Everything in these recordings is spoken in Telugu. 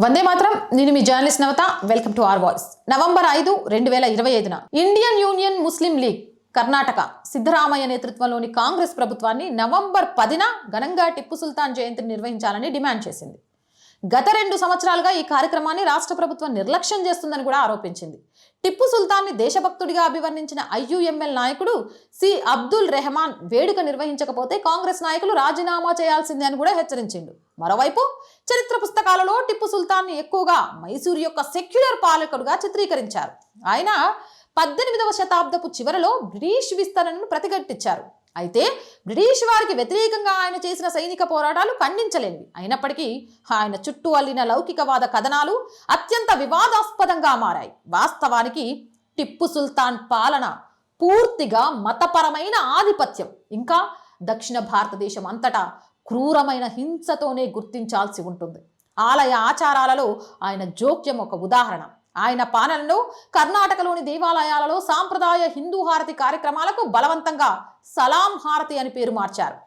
వందే మాత్రం నేను మీ journalist Navatha welcome to R voice. November ఐదు రెండు వేల ఇరవై ఐదున Indian union Muslim league Karnataka Siddaramaiah నేతృత్వంలోని కాంగ్రెస్ ప్రభుత్వాన్ని నవంబర్ పదిన ఘనంగా టిప్పు సుల్తాన్ జయంతిని నిర్వహించాలని డిమాండ్ చేసింది. గత రెండు సంవత్సరాలుగా ఈ కార్యక్రమాన్ని రాష్ట్ర ప్రభుత్వం నిర్లక్ష్యం చేస్తుందని కూడా ఆరోపించింది. టిప్పు సుల్తాన్ని దేశభక్తుడిగా అభివర్ణించిన ఐయుఎంఎల్ నాయకుడు సి అబ్దుల్ రెహమాన్ వేడుక నిర్వహించకపోతే కాంగ్రెస్ నాయకులు రాజీనామా చేయాల్సిందే అని కూడా హెచ్చరించిండు. మరోవైపు చరిత్ర పుస్తకాలలో టిప్పు సుల్తాన్ని ఎక్కువగా మైసూరు యొక్క సెక్యులర్ పాలకుడుగా చిత్రీకరించారు. ఆయన పద్దెనిమిదవ శతాబ్దపు చివరలో బ్రిటిష్ విస్తరణను ప్రతిఘటించారు. అయితే బ్రిటిష్ వారికి వ్యతిరేకంగా ఆయన చేసిన సైనిక పోరాటాలు ఖండించలేనివి. అయినప్పటికీ ఆయన చుట్టూ అల్లిన లౌకికవాద కథనాలు అత్యంత వివాదాస్పదంగా మారాయి. వాస్తవానికి టిప్పు సుల్తాన్ పాలన పూర్తిగా మతపరమైన ఆధిపత్యం. ఇంకా దక్షిణ భారతదేశం అంతటా క్రూరమైన హింసతోనే గుర్తించాల్సి ఉంటుంది. ఆలయ ఆచారాలలో ఆయన జోక్యం ఒక ఉదాహరణ. ఆయన పాలనలో కర్ణాటకలోని దేవాలయాలలో సాంప్రదాయ హిందూ హారతి కార్యక్రమాలకు బలవంతంగా సలాం హారతి అని పేరు మార్చారు.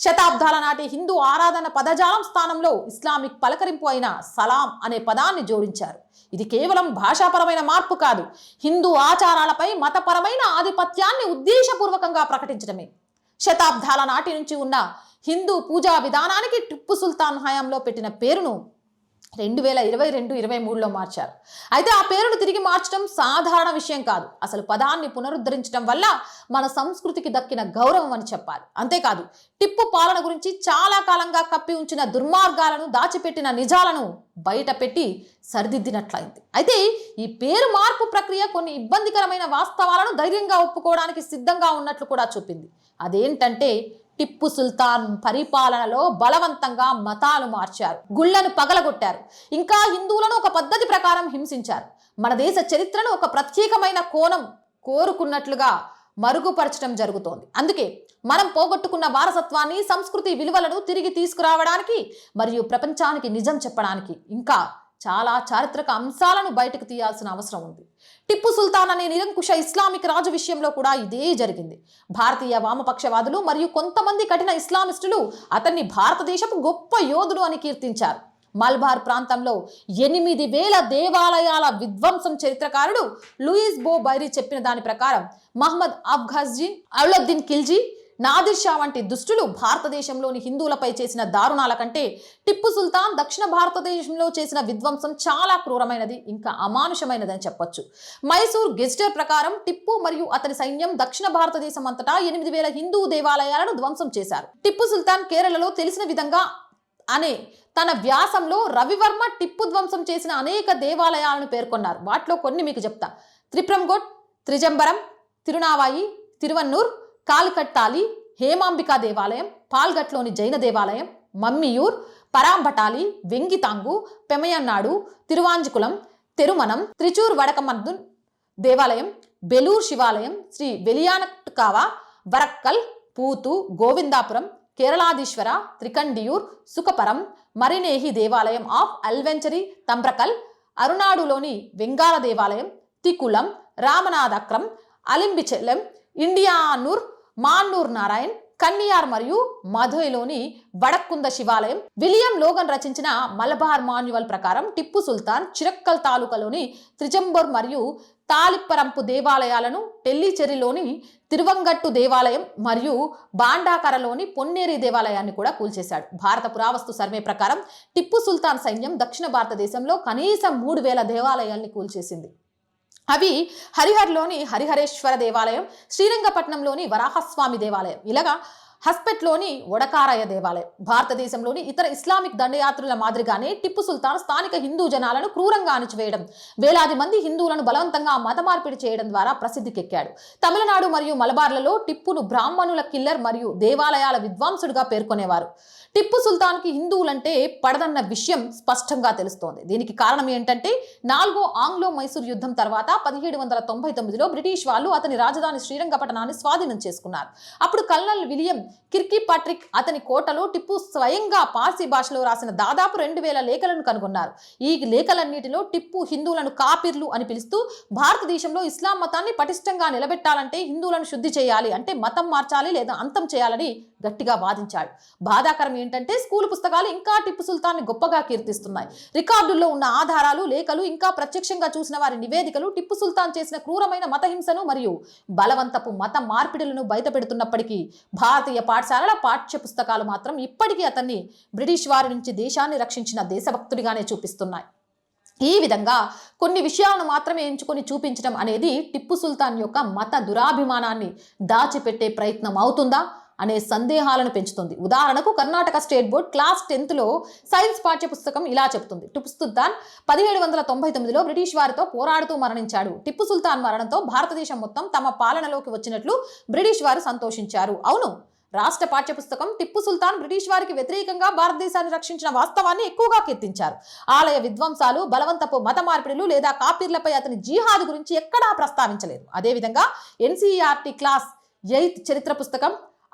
శతాబ్దాల నాటి హిందూ ఆరాధన పదజాలం స్థానంలో ఇస్లామిక్ పలకరింపు అయిన సలాం అనే పదాన్ని జోడించారు. ఇది కేవలం భాషాపరమైన మార్పు కాదు హిందూ ఆచారాలపై మతపరమైన ఆధిపత్యాన్ని ఉద్దేశపూర్వకంగా ప్రకటించడమే. శతాబ్దాల నాటి నుంచి ఉన్న హిందూ పూజా విధానానికి టిప్పు సుల్తాన్ హయాంలో పెట్టిన పేరును రెండు వేల ఇరవై రెండు ఇరవై మూడులో మార్చారు. అయితే ఆ పేరును తిరిగి మార్చడం సాధారణ విషయం కాదు. అసలు పదాన్ని పునరుద్ధరించడం వల్ల మన సంస్కృతికి దక్కిన గౌరవం అని చెప్పాలి. అంతేకాదు టిప్పు పాలన గురించి చాలా కాలంగా కప్పి ఉంచిన దుర్మార్గాలను దాచిపెట్టిన నిజాలను బయట పెట్టి సరిదిద్దినట్లయింది. అయితే ఈ పేరు మార్పు ప్రక్రియ కొన్ని ఇబ్బందికరమైన వాస్తవాలను ధైర్యంగా ఒప్పుకోవడానికి సిద్ధంగా ఉన్నట్లు కూడా చూపింది. అదేంటంటే టిప్పు సుల్తాన్ పరిపాలనలో బలవంతంగా మతాలు మార్చారు. గుళ్ళను పగలగొట్టారు. ఇంకా హిందువులను ఒక పద్ధతి ప్రకారం హింసించారు. మన దేశ చరిత్రను ఒక ప్రత్యేకమైన కోణం కోరుకున్నట్లుగా మరుగుపరచడం జరుగుతోంది. అందుకే మనం పోగొట్టుకున్న వారసత్వాన్ని సంస్కృతి విలువలను తిరిగి తీసుకురావడానికి మరియు ప్రపంచానికి నిజం చెప్పడానికి ఇంకా చాలా చారిత్రక అంశాలను బయటకు తీయాల్సిన అవసరం ఉంది. టిప్పు సుల్తాన్ అనే నిరంకుశ ఇస్లామిక్ రాజు విషయంలో కూడా ఇదే జరిగింది. భారతీయ వామపక్షవాదులు మరియు కొంతమంది కఠిన ఇస్లామిస్టులు అతన్ని భారతదేశపు గొప్ప యోధుడు అని కీర్తించారు. మల్బార్ ప్రాంతంలో ఎనిమిది వేల దేవాలయాల విధ్వంసం చరిత్రకారుడు లూయిస్ బో బైరీ చెప్పిన దాని ప్రకారం మహమ్మద్ అఫ్ఘాజ్జీన్ అవులద్దీన్ ఖిల్జీ నాదిర్ షా వంటి దుష్టులు భారతదేశంలోని హిందువులపై చేసిన దారుణాల కంటే టిప్పు సుల్తాన్ దక్షిణ భారతదేశంలో చేసిన విధ్వంసం చాలా క్రూరమైనది ఇంకా అమానుషమైనదని చెప్పొచ్చు. మైసూర్ గెజిటర్ ప్రకారం టిప్పు మరియు అతని సైన్యం దక్షిణ భారతదేశం అంతటా ఎనిమిది వేల హిందూ దేవాలయాలను ధ్వంసం చేశారు. టిప్పు సుల్తాన్ కేరళలో తెలిసిన విధంగా అనే తన వ్యాసంలో రవివర్మ టిప్పు ధ్వంసం చేసిన అనేక దేవాలయాలను పేర్కొన్నారు. వాటిలో కొన్ని మీకు చెప్తా. త్రిప్రంగోట్ త్రిజంబరం తిరునావాయి తిరువన్నూర్ కాలికట్టాలి హేమాంబికా దేవాలయం పాల్ఘట్లోని జైన దేవాలయం మమ్మియూర్ పరాంబటాలి వెంగితాంగు పెమయన్నాడు తిరువాంజికులం తెరుమనం త్రిచూర్ వడకమద్దున్ దేవాలయం బెలూర్ శివాలయం శ్రీ వెలియానట్కావా వరక్కల్ పూతు గోవిందాపురం కేరళాధీశ్వర త్రికండియూర్ సుఖపరం మరినేహి దేవాలయం ఆఫ్ అల్వెంచరీ తంబ్రకల్ అరుణాడులోని వెంగాల దేవాలయం తికులం రామనాథక్రం అలింబిచెలం ఇండియానూర్ మాన్నూర్ నారాయణ్ కన్నియార్ మరియు మధురైలోని వడక్కుంద శివాలయం విలియం లోగన్ రచించిన మలబార్ మాన్యువల్ ప్రకారం టిప్పు సుల్తాన్ చిరక్కల్ తాలూకాలోని త్రిజంబోర్ మరియు తాలిప్పరంపు దేవాలయాలను టెల్లిచెరిలోని తిరువంగట్టు దేవాలయం మరియు బాండాకరలోని పొన్నేరి దేవాలయాన్ని కూడా కూల్చేశాడు. భారత పురావస్తు సర్వే ప్రకారం టిప్పు సుల్తాన్ సైన్యం దక్షిణ భారతదేశంలో కనీసం మూడు వేల దేవాలయాల్ని కూల్చేసింది. అవి హరిహర్లోని హరిహరేశ్వర దేవాలయం శ్రీరంగపట్నంలోని వరాహస్వామి దేవాలయం ఇలాగా హస్పెట్లోని ఒడకారయ్య దేవాలయం. భారతదేశంలోని ఇతర ఇస్లామిక్ దండయాత్రుల మాదిరిగానే టిప్పు సుల్తాన్ స్థానిక హిందూ జనాలను క్రూరంగా అణిచివేయడం వేలాది మంది హిందువులను బలవంతంగా మత మార్పిడి చేయడం ద్వారా ప్రసిద్ధికెక్కాడు. తమిళనాడు మరియు మలబార్లలో టిప్పును బ్రాహ్మణుల కిల్లర్ మరియు దేవాలయాల విద్వాంసుడిగా పేర్కొనేవారు. టిప్పు సుల్తాన్కి హిందువులంటే పడదన్న విషయం స్పష్టంగా తెలుస్తోంది. దీనికి కారణం ఏంటంటే నాలుగో ఆంగ్లో మైసూర్ యుద్ధం తర్వాత పదిహేడు వందల తొంభై తొమ్మిదిలో బ్రిటిష్ వాళ్ళు అతని రాజధాని శ్రీరంగపట్టణాన్ని స్వాధీనం చేసుకున్నారు. అప్పుడు కల్నల్ విలియం కిర్కీ పాట్రిక్ అతని కోటలో టిప్పు స్వయంగా పార్సీ భాషలో రాసిన దాదాపు రెండు వేల లేఖలను కనుగొన్నారు. ఈ లేఖలన్నిటిలో టిప్పు హిందువులను కాపిర్లు అని పిలుస్తూ భారతదేశంలో ఇస్లాం మతాన్ని పటిష్టంగా నిలబెట్టాలంటే హిందువులను శుద్ధి చేయాలి అంటే మతం మార్చాలి లేదా అంతం చేయాలని గట్టిగా వాదించాడు. బాధాకరం ఏంటంటే స్కూల్ పుస్తకాలు ఇంకా టిప్పు సుల్తాన్ని గొప్పగా కీర్తిస్తున్నాయి. రికార్డుల్లో ఉన్న ఆధారాలు లేఖలు ఇంకా ప్రత్యక్షంగా చూసిన వారి నివేదికలు టిప్పు సుల్తాన్ చేసిన క్రూరమైన మతహింసను మరియు బలవంతపు మత మార్పిడులను బయటపెడుతున్నప్పటికీ భారతీయ పాఠశాలల పాఠ్య పుస్తకాలు మాత్రం ఇప్పటికీ అతన్ని బ్రిటిష్ వారి నుంచి దేశాన్ని రక్షించిన దేశభక్తుడిగానే చూపిస్తున్నాయి. ఈ విధంగా కొన్ని విషయాలను మాత్రమే ఎంచుకొని చూపించడం అనేది టిప్పు సుల్తాన్ యొక్క మత దురాభిమానాన్ని దాచిపెట్టే ప్రయత్నం అవుతుందా? అనే సందేహాలను పెంచుతుంది. ఉదాహరణకు కర్ణాటక స్టేట్ బోర్డ్ క్లాస్ టెన్త్లో సైన్స్ పాఠ్యపుస్తకం ఇలా చెబుతుంది టిప్పు సుల్తాన్ పదిహేడు వందల తొంభై తొమ్మిదిలో బ్రిటిష్ వారితో పోరాడుతూ మరణించాడు. టిప్పు సుల్తాన్ మరణంతో భారతదేశం మొత్తం తమ పాలనలోకి వచ్చినట్లు బ్రిటిష్ వారు సంతోషించారు. అవును రాష్ట్ర పాఠ్యపుస్తకం టిప్పు సుల్తాన్ బ్రిటిష్ వారికి వ్యతిరేకంగా భారతదేశాన్ని రక్షించిన వాస్తవాన్ని ఎక్కువగా కీర్తించారు. ఆలయ విధ్వంసాలు బలవంతపు మత మార్పిడులు లేదా కాపీర్లపై అతని జిహాద్ గురించి ఎక్కడా ప్రస్తావించలేదు. అదేవిధంగా ఎన్సీఆర్టీ క్లాస్ ఎయిత్ చరిత్ర పుస్తకం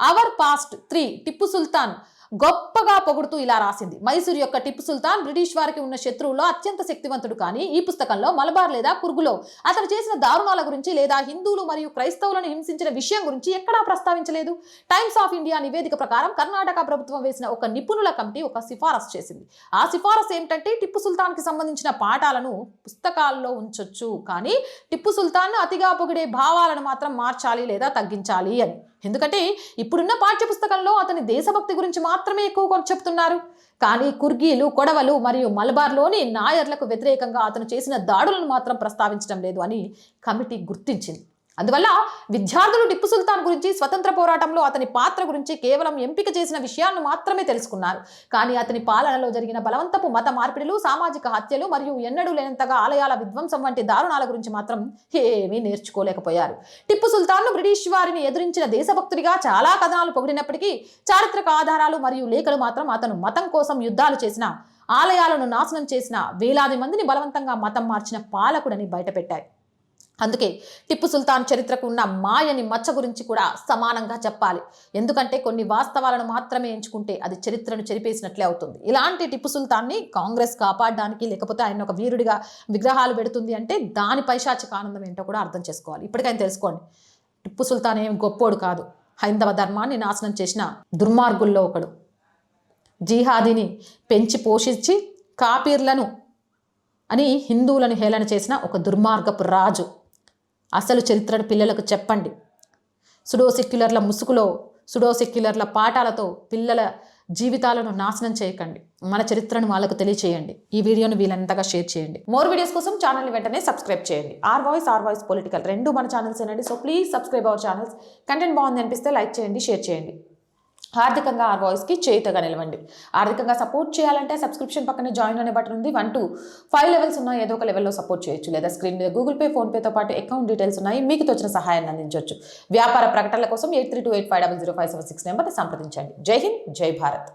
our past three Tipu Sultan గొప్పగా పొగుడుతూ ఇలా రాసింది. మైసూర్ యొక్క టిప్పు సుల్తాన్ బ్రిటిష్ వారికి ఉన్న శత్రువులో అత్యంత శక్తివంతుడు కానీ ఈ పుస్తకంలో మలబార్ లేదా కుర్గులో అతను చేసిన దారుణాల గురించి లేదా హిందువులు మరియు క్రైస్తవులను హింసించిన విషయం గురించి ఎక్కడా ప్రస్తావించలేదు. టైమ్స్ ఆఫ్ ఇండియా నివేదిక ప్రకారం కర్ణాటక ప్రభుత్వం వేసిన ఒక నిపుణుల కమిటీ ఒక సిఫారసు చేసింది. ఆ సిఫారసు ఏమిటంటే టిప్పు సుల్తాన్కి సంబంధించిన పాఠాలను పుస్తకాల్లో ఉంచొచ్చు కానీ టిప్పు సుల్తాన్ అతిగా పొగిడే భావాలను మాత్రం మార్చాలి లేదా తగ్గించాలి అని. ఎందుకంటే ఇప్పుడున్న పాఠ్య పుస్తకంలో అతని దేశభక్తి గురించి మాత్రమే ఎక్కువ చెప్తున్నారు. కానీ కుర్గీలు కొడవలు మరియు మలబార్లోని నాయర్లకు వ్యతిరేకంగా అతను చేసిన దాడులను మాత్రం ప్రస్తావించడం లేదు అని కమిటీ గుర్తించింది. అందువల్ల విద్యార్థులు టిప్పు సుల్తాన్ గురించి స్వతంత్ర పోరాటంలో అతని పాత్ర గురించి కేవలం ఎంపిక చేసిన విషయాలను మాత్రమే తెలుసుకున్నారు. కానీ అతని పాలనలో జరిగిన బలవంతపు మత మార్పిడులు సామాజిక హత్యలు మరియు ఎన్నడూ లేనంతగా ఆలయాల విధ్వంసం వంటి దారుణాల గురించి మాత్రం ఏమీ నేర్చుకోలేకపోయారు. టిప్పు సుల్తాన్ను బ్రిటిష్ వారిని ఎదిరించిన దేశభక్తుడిగా చాలా కథనాలు పొగిడినప్పటికీ చారిత్రక ఆధారాలు మరియు లేఖలు మాత్రం అతను మతం కోసం యుద్ధాలు చేసిన ఆలయాలను నాశనం చేసిన వేలాది మందిని బలవంతంగా మతం మార్చిన పాలకుడని బయటపెట్టాయి. అందుకే టిప్పు సుల్తాన్ చరిత్రకు ఉన్న మాయని మచ్చ గురించి కూడా సమానంగా చెప్పాలి. ఎందుకంటే కొన్ని వాస్తవాలను మాత్రమే ఎంచుకుంటే అది చరిత్రను చెరిపేసినట్లే అవుతుంది. ఇలాంటి టిప్పు సుల్తాన్ని కాంగ్రెస్ కాపాడడానికి లేకపోతే ఆయన ఒక వీరుడిగా విగ్రహాలు పెడుతుంది అంటే దాని పైశాచిక ఆనందం ఏంటో కూడా అర్థం చేసుకోవాలి. ఇప్పటికైనా తెలుసుకోండి. టిప్పు సుల్తాన్ ఏం గొప్పోడు కాదు. హైందవ ధర్మాన్ని నాశనం చేసిన దుర్మార్గుల్లో ఒకడు. జీహాదీని పెంచి పోషించి కాపీర్లను అని హిందువులను హేళన చేసిన ఒక దుర్మార్గపు రాజు. అసలు చరిత్రను పిల్లలకు చెప్పండి. సుడో సెక్యులర్ల ముసుగులో సుడో సెక్యులర్ల పాఠాలతో పిల్లల జీవితాలను నాశనం చేయకండి. మన చరిత్రను వాళ్ళకు తెలియచేయండి. ఈ వీడియోను వీలంతగా షేర్ చేయండి. మోర్ వీడియోస్ కోసం ఛానల్ని వెంటనే సబ్స్క్రైబ్ చేయండి. R voice R voice political రెండు మన ఛానల్స్ ఏనండి so please subscribe our channels. Content బాగుంది అనిపిస్తే లైక్ చేయండి షేర్ చేయండి. ఆర్థికంగా ఆర్ వాయిస్కి చేయుతగా నిలవండి. ఆర్థికంగా సపోర్ట్ చేయాలంటే సబ్స్క్రిప్షన్ పక్కనే జాయిన్ అనే బటన్ ఉంది. వన్ టు ఫైవ్ లెవెల్స్ ఉన్నాయి ఏదో ఒక లెవెల్లో సపోర్ట్ చేయొచ్చు. లేదా స్క్రీన్ మీద గూగుల్ పే ఫోన్పేతో పాటు అకౌంట్ డీటెయిల్స్ ఉన్నాయి. మీకు తోచిన సహాయాన్ని అందించవచ్చు వ్యాపార ప్రకటనల కోసం eight three two eight five double zero five seven six నెంబర్ని సంప్రదించండి. జై హింద్ జై భారత్.